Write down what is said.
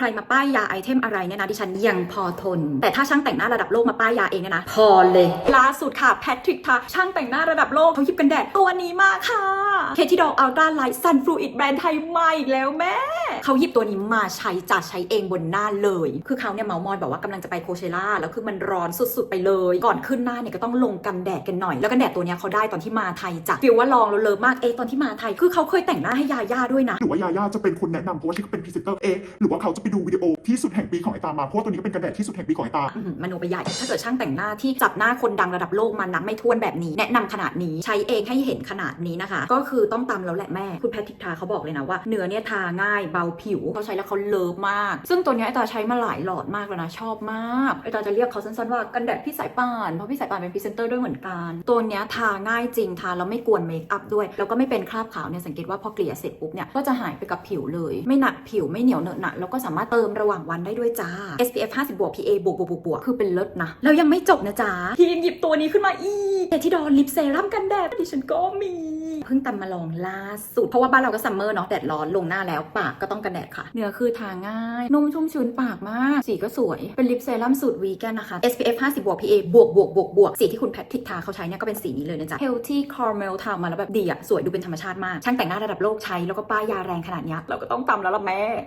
ใครมาป้ายยาไอเทมอะไรเนี่ยนะดิฉันยังพอทน แต่ถ้าช่างแต่งหน้าระดับโลกมาป้ายยาเองเนี่ยนะพอเลยล่าสุดค่ะแพทริกทาช่างแต่งหน้าระดับโลกเขาหยิบกันแดดตัวนี้มาค่ะเคที่ดอกอัลตร้าไลท์ซันฟลูอิดแบรนด์ไทยมาอีกแล้วแม่เขาหยิบตัวนี้มาใช้จัดใช้เองบนหน้าเลย คือเขาเนี่ยเมามอยบอกว่ากำลังจะไปโคเชล่าแล้วคือมันร้อนสุดๆไปเลย ก่อนขึ้นหน้าเนี่ยก็ต้องลงกันแดดกันหน่อย แล้วกันแดดตัวเนี้ยเขาได้ตอนที่มาไทยจ้ะฟิลว่าลองแล้วเลิฟมากเอะตอนที่มาไทย คือเขาเคยแต่งหน้าให้ยาย่าด้วยนะหรือว่ายาย่าจะเป็นคนแนะนำเพราะว่าที่เขาเป็นพรีเซนเตอร์เอหรือว่าเขาจะดูวิดีโอที่สุดแห่งปีของไอตามาเพราะว่าตัวนี้ก็เป็นกันแดดที่สุดแห่งปีของไอตา อื้อหือมโนไปใหญ่ ถ้าเกิดช่างแต่งหน้าที่จับหน้าคนดังระดับโลกมานับไม่ถ้วนแบบนี้ แนะนำขนาดนี้ใช้เองให้เห็นขนาดนี้นะคะ ก็คือต้องตามแล้วแหละแม่ คุณแพทริกทาเขาบอกเลยนะว่าเนื้อเนี่ยทาง่ายเบาผิวเขาใช้แล้วเขาเลิฟมาก ซึ่งตัวเนี้ยไอตาใช้มาหลายหลอดมากแล้วนะชอบมากไอตาจะเรียกเขาสั้นๆว่ากันแดดพี่สายป่านเพราะพี่สายป่านเป็นพรีเซนเตอร์ด้วยเหมือนกัน ตัวเนี้ยทาง่ายจริงทาแล้วไม่กวนเมคอัพด้วยแล้วก็ไม่เป็นคราบขาวเนี่ยสังเกตว่าพอเกลี่ยเสร็จปุ๊บเนี่ยก็จะหายไปกับผิวเลย ไม่หนักผิวไม่เหนียวเหนอะหนะแล้วก็สามารถเติมระหว่างวันได้ด้วยจ้า SPF 50บวก PA บวกบวกบวกบวกคือเป็นเลิศนะ แล้วยังไม่จบนะจ๊ะทีมหยิบตัวนี้ขึ้นมาอีกเอทิดอลลิปเซรั่มกันแดดดิฉันก็มีเพิ่งตำมาลองล่าสุด เพราะว่าบ้านเราก็ซัมเมอร์เนาะแดดร้อนลงหน้าแล้วปากก็ต้องกันแดดค่ะ เนื้อคือทาง่าย นุ่มชุ่มชื้นปากมาก สีก็สวย เป็นลิปเซรั่มสูตรวีแกนนะคะ SPF 50บวก PA บวกบวกบวกบวกสีที่คุณแพทริกทาเขาใช้เนี่ยก็เป็นสีนี้เลยนะจ๊ะ Healthy Caramel ทามาแล้วแบบดีอะสวยดูเป็นธรรมชาติมาก ช่างแต่งหน้าระดับโลกใช้แล้วก็ป้ายยาแรงขนาดเนี้ยเราก็ต้องตำแล้วล่ะแม่